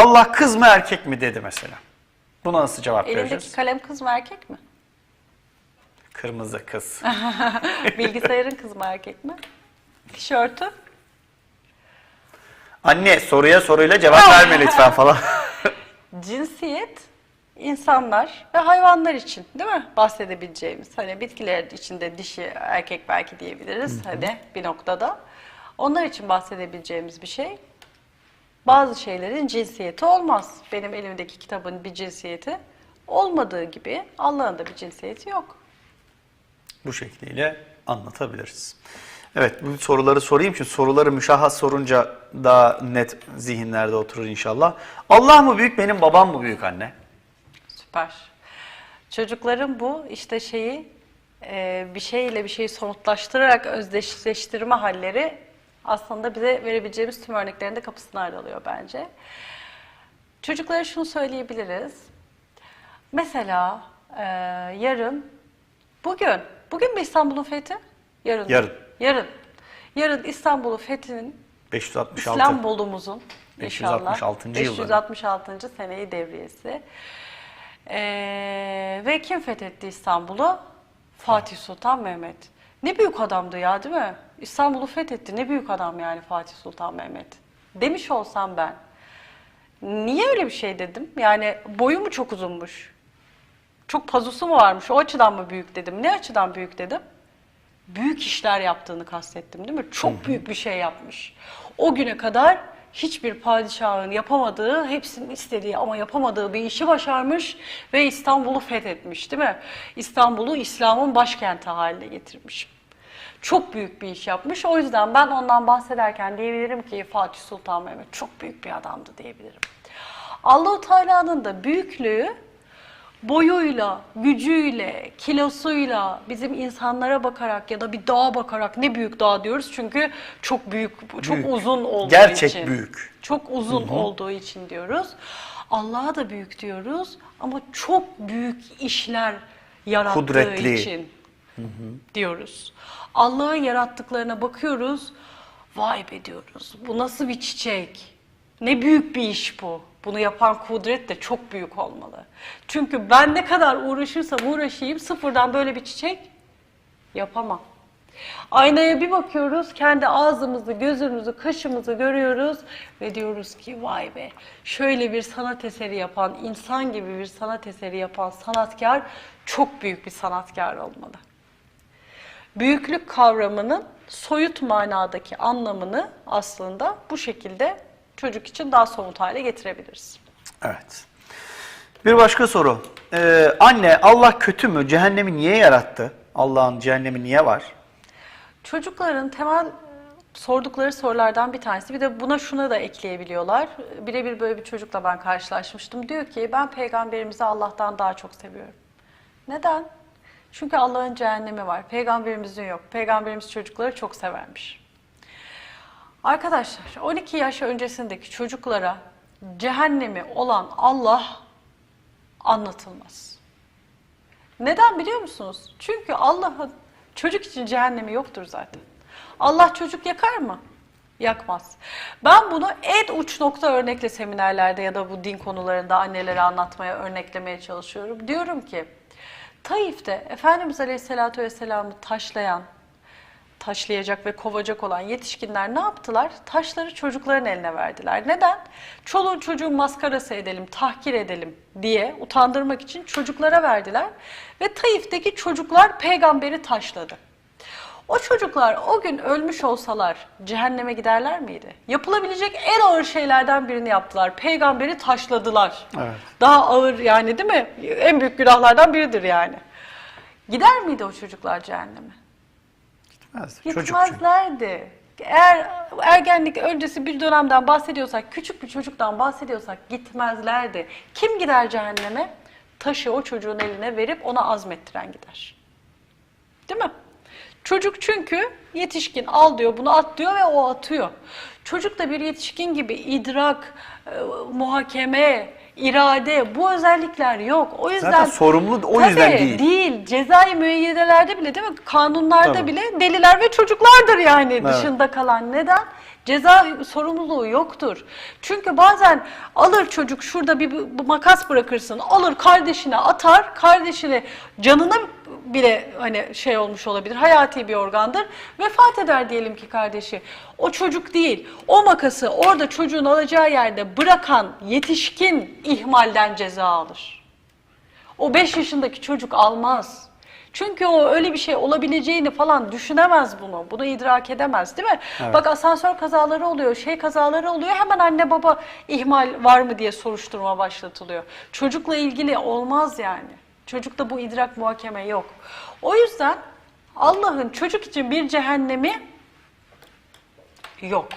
Allah kız mı erkek mi dedi mesela. Buna nasıl cevap Elindeki vereceğiz? kalem kız mı erkek mi? Kırmızı kız. Bilgisayarın kız mı erkek mi? Tişörtü? Anne soruya soruyla cevap verme lütfen falan. Cinsiyet insanlar ve hayvanlar için değil mi bahsedebileceğimiz hani bitkiler içinde dişi erkek belki diyebiliriz hani bir noktada onlar için bahsedebileceğimiz bir şey bazı şeylerin cinsiyeti olmaz benim elimdeki kitabın bir cinsiyeti olmadığı gibi Allah'ın da bir cinsiyeti yok Bu şekliyle anlatabiliriz. Evet bu soruları sorayım çünkü soruları müşahhas sorunca daha net zihinlerde oturur inşallah. Allah mı büyük benim babam mı büyük anne? Süper. Çocukların bu işte şeyi e, bir şeyle bir şeyi somutlaştırarak özdeşleştirme halleri aslında bize verebileceğimiz tüm örneklerin de kapısını aralıyor bence. Çocuklara şunu söyleyebiliriz. Mesela e, yarın, bugün, bugün mü İstanbul'un fethi? Yarın. Yarın. Yarın. Yarın İstanbul'un fethinin 566. İstanbul'umuzun inşallah 566. yılları. 566. seneyi devriyesi. Ee, ve kim fethetti İstanbul'u? Fatih Sultan Mehmet. Ne büyük adamdı ya değil mi? İstanbul'u fethetti. Ne büyük adam yani Fatih Sultan Mehmet. Demiş olsam ben. Niye öyle bir şey dedim? Yani boyu mu çok uzunmuş? Çok pazusu mu varmış? O açıdan mı büyük dedim? Ne açıdan büyük dedim? büyük işler yaptığını kastettim değil mi? Çok büyük bir şey yapmış. O güne kadar hiçbir padişahın yapamadığı, hepsinin istediği ama yapamadığı bir işi başarmış ve İstanbul'u fethetmiş değil mi? İstanbul'u İslam'ın başkenti haline getirmiş. Çok büyük bir iş yapmış. O yüzden ben ondan bahsederken diyebilirim ki Fatih Sultan Mehmet çok büyük bir adamdı diyebilirim. Allahu Teala'nın da büyüklüğü boyuyla, gücüyle, kilosuyla bizim insanlara bakarak ya da bir dağa bakarak ne büyük dağ diyoruz çünkü çok büyük, çok Büyük. uzun olduğu Gerçek için. büyük. Çok uzun olduğu için diyoruz. Allah'a da büyük diyoruz ama çok büyük işler yarattığı Kudretli. için diyoruz. Allah'ın yarattıklarına bakıyoruz. Vay be diyoruz. Bu nasıl bir çiçek? Ne büyük bir iş bu. Bunu yapan kudret de çok büyük olmalı. Çünkü ben ne kadar uğraşırsam uğraşayım sıfırdan böyle bir çiçek yapamam. Aynaya bir bakıyoruz, kendi ağzımızı, gözümüzü, kaşımızı görüyoruz ve diyoruz ki vay be şöyle bir sanat eseri yapan, insan gibi bir sanat eseri yapan sanatkar çok büyük bir sanatkar olmalı. Büyüklük kavramının soyut manadaki anlamını aslında bu şekilde çocuk için daha somut hale getirebiliriz. Evet. Bir başka soru. Ee, anne Allah kötü mü? Cehennemi niye yarattı? Allah'ın cehennemi niye var? Çocukların temel sordukları sorulardan bir tanesi. Bir de buna şuna da ekleyebiliyorlar. Birebir böyle bir çocukla ben karşılaşmıştım. Diyor ki ben peygamberimizi Allah'tan daha çok seviyorum. Neden? Çünkü Allah'ın cehennemi var. Peygamberimizin yok. Peygamberimiz çocukları çok severmiş. Arkadaşlar 12 yaş öncesindeki çocuklara cehennemi olan Allah anlatılmaz. Neden biliyor musunuz? Çünkü Allah'ın çocuk için cehennemi yoktur zaten. Allah çocuk yakar mı? Yakmaz. Ben bunu en uç nokta örnekle seminerlerde ya da bu din konularında annelere anlatmaya, örneklemeye çalışıyorum. Diyorum ki Taif'te Efendimiz Aleyhisselatü Vesselam'ı taşlayan, taşlayacak ve kovacak olan yetişkinler ne yaptılar? Taşları çocukların eline verdiler. Neden? Çoluğun çocuğun maskarası edelim, tahkir edelim diye utandırmak için çocuklara verdiler. Ve Taif'teki çocuklar peygamberi taşladı. O çocuklar o gün ölmüş olsalar cehenneme giderler miydi? Yapılabilecek en ağır şeylerden birini yaptılar. Peygamberi taşladılar. Evet. Daha ağır yani değil mi? En büyük günahlardan biridir yani. Gider miydi o çocuklar cehenneme? Gitmez. Çocuk çünkü. Gitmezlerdi. Eğer ergenlik öncesi bir dönemden bahsediyorsak, küçük bir çocuktan bahsediyorsak gitmezlerdi. Kim gider cehenneme? Taşı o çocuğun eline verip ona azmettiren gider. Değil mi? Çocuk çünkü yetişkin al diyor, bunu at diyor ve o atıyor. Çocuk da bir yetişkin gibi idrak, e, muhakeme, irade, bu özellikler yok. O yüzden Zaten sorumlu o yüzden değil. değil. Cezai müeyyidelerde bile değil mi? Kanunlarda Tabii. bile deliler ve çocuklardır yani Evet. dışında kalan. Neden? Ceza sorumluluğu yoktur. Çünkü bazen alır çocuk şurada bir bir makas bırakırsın. Alır kardeşine atar. Kardeşine canına bile hani şey olmuş olabilir. Hayati bir organdır. Vefat eder diyelim ki kardeşi. O çocuk değil. O makası orada çocuğun alacağı yerde bırakan yetişkin ihmalden ceza alır. O 5 yaşındaki çocuk almaz. Çünkü o öyle bir şey olabileceğini falan düşünemez bunu. Bunu idrak edemez değil mi? Evet. Bak asansör kazaları oluyor, şey kazaları oluyor. Hemen anne baba ihmal var mı diye soruşturma başlatılıyor. Çocukla ilgili olmaz yani. Çocukta bu idrak muhakeme yok. O yüzden Allah'ın çocuk için bir cehennemi yok.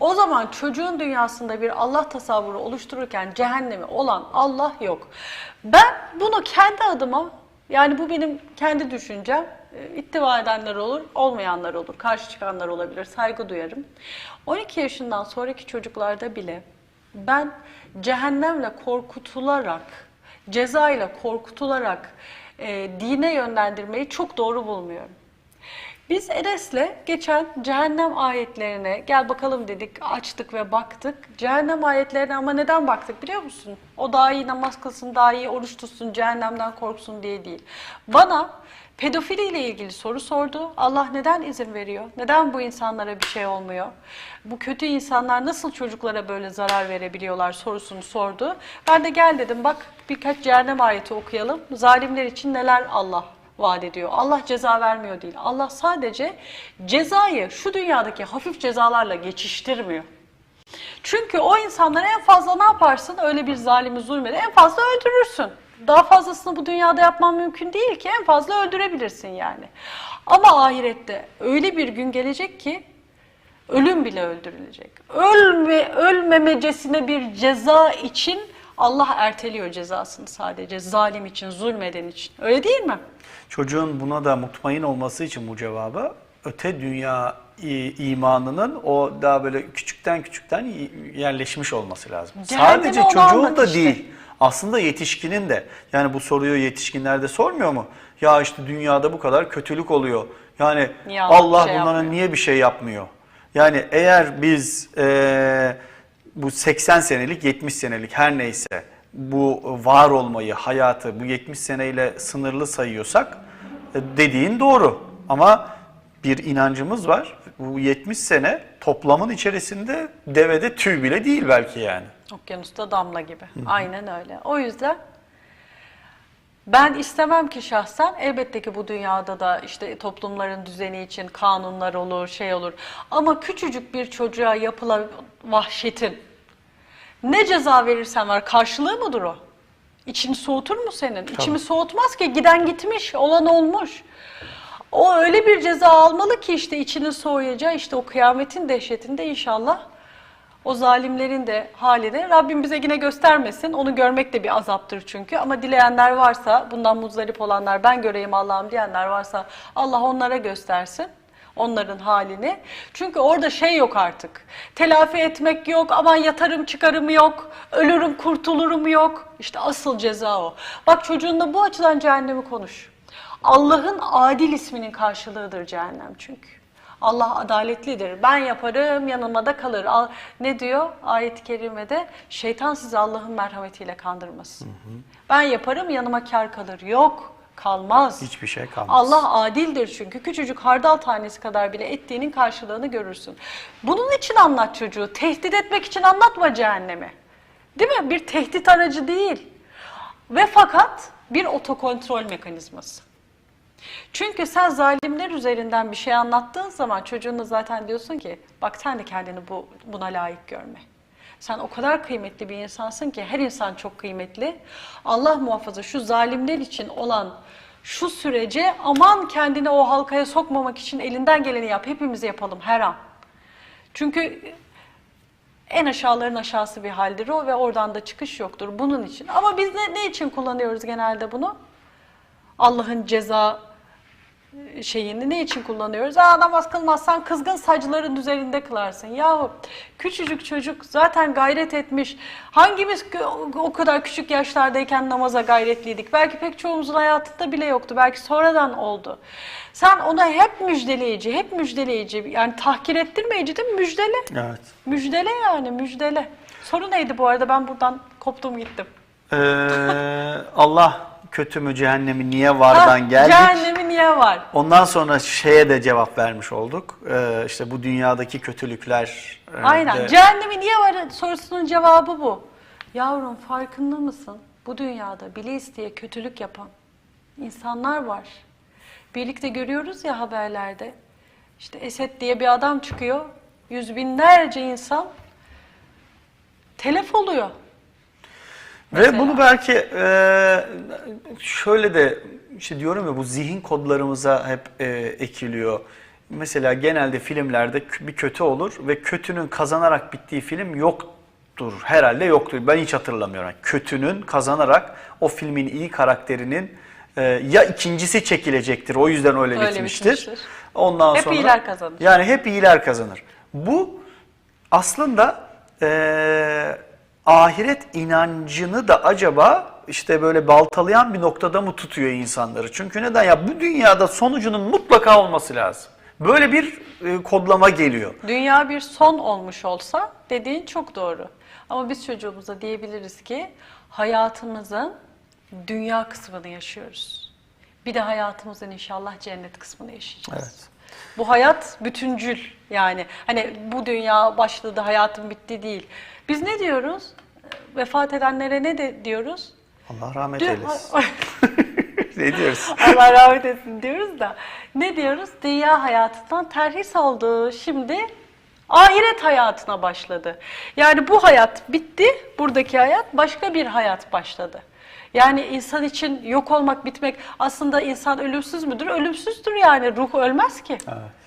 O zaman çocuğun dünyasında bir Allah tasavvuru oluştururken cehennemi olan Allah yok. Ben bunu kendi adıma yani bu benim kendi düşüncem. e, İttiva edenler olur, olmayanlar olur, karşı çıkanlar olabilir, saygı duyarım. 12 yaşından sonraki çocuklarda bile ben cehennemle korkutularak, ceza ile korkutularak e, dine yönlendirmeyi çok doğru bulmuyorum. Biz Enes'le geçen cehennem ayetlerine gel bakalım dedik, açtık ve baktık. Cehennem ayetlerine ama neden baktık biliyor musun? O daha iyi namaz kılsın, daha iyi oruç tutsun, cehennemden korksun diye değil. Bana pedofili ile ilgili soru sordu. Allah neden izin veriyor? Neden bu insanlara bir şey olmuyor? Bu kötü insanlar nasıl çocuklara böyle zarar verebiliyorlar sorusunu sordu. Ben de gel dedim bak birkaç cehennem ayeti okuyalım. Zalimler için neler Allah vaat ediyor. Allah ceza vermiyor değil. Allah sadece cezayı şu dünyadaki hafif cezalarla geçiştirmiyor. Çünkü o insanları en fazla ne yaparsın? Öyle bir zalimi zulmede en fazla öldürürsün. Daha fazlasını bu dünyada yapman mümkün değil ki en fazla öldürebilirsin yani. Ama ahirette öyle bir gün gelecek ki ölüm bile öldürülecek. Ölme, ölmemecesine bir ceza için Allah erteliyor cezasını sadece zalim için, zulmeden için. Öyle değil mi? Çocuğun buna da mutmain olması için bu cevabı öte dünya imanının o daha böyle küçükten küçükten yerleşmiş olması lazım. Cehenneme Sadece çocuğun da işte. değil. Aslında yetişkinin de. Yani bu soruyu yetişkinler de sormuyor mu? Ya işte dünyada bu kadar kötülük oluyor. Yani Niye Allah şey bunlara yapmıyor? niye bir şey yapmıyor? Yani eğer biz eee, bu 80 senelik 70 senelik her neyse bu var olmayı, hayatı bu 70 seneyle sınırlı sayıyorsak e, dediğin doğru. Ama bir inancımız var. Bu 70 sene toplamın içerisinde devede tüy bile değil belki yani. Okyanusta damla gibi. Aynen öyle. O yüzden ben istemem ki şahsen elbette ki bu dünyada da işte toplumların düzeni için kanunlar olur, şey olur. Ama küçücük bir çocuğa yapılan vahşetin ne ceza verirsen ver karşılığı mıdır o? İçini soğutur mu senin? İçimi soğutmaz ki giden gitmiş, olan olmuş. O öyle bir ceza almalı ki işte içini soğuyacağı işte o kıyametin dehşetinde inşallah o zalimlerin de halini Rabbim bize yine göstermesin. Onu görmek de bir azaptır çünkü. Ama dileyenler varsa, bundan muzdarip olanlar, ben göreyim Allah'ım diyenler varsa Allah onlara göstersin onların halini. Çünkü orada şey yok artık. Telafi etmek yok, aman yatarım çıkarım yok, ölürüm kurtulurum yok. İşte asıl ceza o. Bak çocuğunla bu açıdan cehennemi konuş. Allah'ın adil isminin karşılığıdır cehennem çünkü. Allah adaletlidir. Ben yaparım yanıma da kalır. Al- Ne diyor ayet-i kerimede? Şeytan sizi Allah'ın merhametiyle kandırmasın. Ben yaparım yanıma kar kalır. Yok kalmaz. Hiçbir şey kalmaz. Allah adildir çünkü. Küçücük hardal tanesi kadar bile ettiğinin karşılığını görürsün. Bunun için anlat çocuğu. Tehdit etmek için anlatma cehennemi. Değil mi? Bir tehdit aracı değil. Ve fakat bir otokontrol mekanizması. Çünkü sen zalimler üzerinden bir şey anlattığın zaman çocuğuna zaten diyorsun ki bak sen de kendini bu, buna layık görme. Sen o kadar kıymetli bir insansın ki her insan çok kıymetli. Allah muhafaza şu zalimler için olan şu sürece aman kendini o halkaya sokmamak için elinden geleni yap. Hepimiz yapalım her an. Çünkü en aşağıların aşağısı bir haldir o ve oradan da çıkış yoktur bunun için. Ama biz ne, ne için kullanıyoruz genelde bunu? Allah'ın ceza şeyini ne için kullanıyoruz? Aa namaz kılmazsan kızgın saçların üzerinde kılarsın. Yahu küçücük çocuk zaten gayret etmiş. Hangimiz o kadar küçük yaşlardayken namaza gayretliydik? Belki pek çoğumuzun hayatında bile yoktu. Belki sonradan oldu. Sen ona hep müjdeleyici, hep müjdeleyici. Yani tahkir ettirmeyici değil mi? Müjdele. Evet. Müjdele yani müjdele. Soru neydi bu arada? Ben buradan koptum gittim. Ee, Allah kötü mü cehennemi niye vardan Ha, geldik? Cehennemi niye var? Ondan sonra şeye de cevap vermiş olduk. Ee, işte bu dünyadaki kötülükler. e, Aynen. de- Cehennemi niye var sorusunun cevabı bu. Yavrum farkında mısın? Bu dünyada bile isteye kötülük yapan insanlar var. Birlikte görüyoruz ya haberlerde. İşte Esed diye bir adam çıkıyor. Yüz binlerce insan telef oluyor. Ve Mesela. bunu belki e, şöyle de işte diyorum ya bu zihin kodlarımıza hep e, ekiliyor. Mesela genelde filmlerde bir kötü olur ve kötünün kazanarak bittiği film yoktur. Herhalde yoktur. Ben hiç hatırlamıyorum. Yani kötünün kazanarak o filmin iyi karakterinin e, ya ikincisi çekilecektir. O yüzden öyle, Öyle bitmiştir. bitmiştir. Ondan Hep sonra iyiler kazanır. Yani hep iyiler kazanır. Bu aslında eee, ahiret inancını da acaba işte böyle baltalayan bir noktada mı tutuyor insanları? Çünkü neden? Ya bu dünyada sonucunun mutlaka olması lazım. Böyle bir e, kodlama geliyor. Dünya bir son olmuş olsa dediğin çok doğru. Ama biz çocuğumuza diyebiliriz ki hayatımızın dünya kısmını yaşıyoruz. Bir de hayatımızın inşallah cennet kısmını yaşayacağız. Evet. Bu hayat bütüncül yani. Hani bu dünya başladı, hayatım bitti değil. Biz ne diyoruz? Vefat edenlere ne de diyoruz? Allah rahmet Dü- eylesin. ne diyoruz? Allah rahmet etsin diyoruz da ne diyoruz? Dünya hayatından terhis oldu. Şimdi ahiret hayatına başladı. Yani bu hayat bitti. Buradaki hayat başka bir hayat başladı. Yani insan için yok olmak, bitmek aslında insan ölümsüz müdür? Ölümsüzdür yani. Ruh ölmez ki. Evet.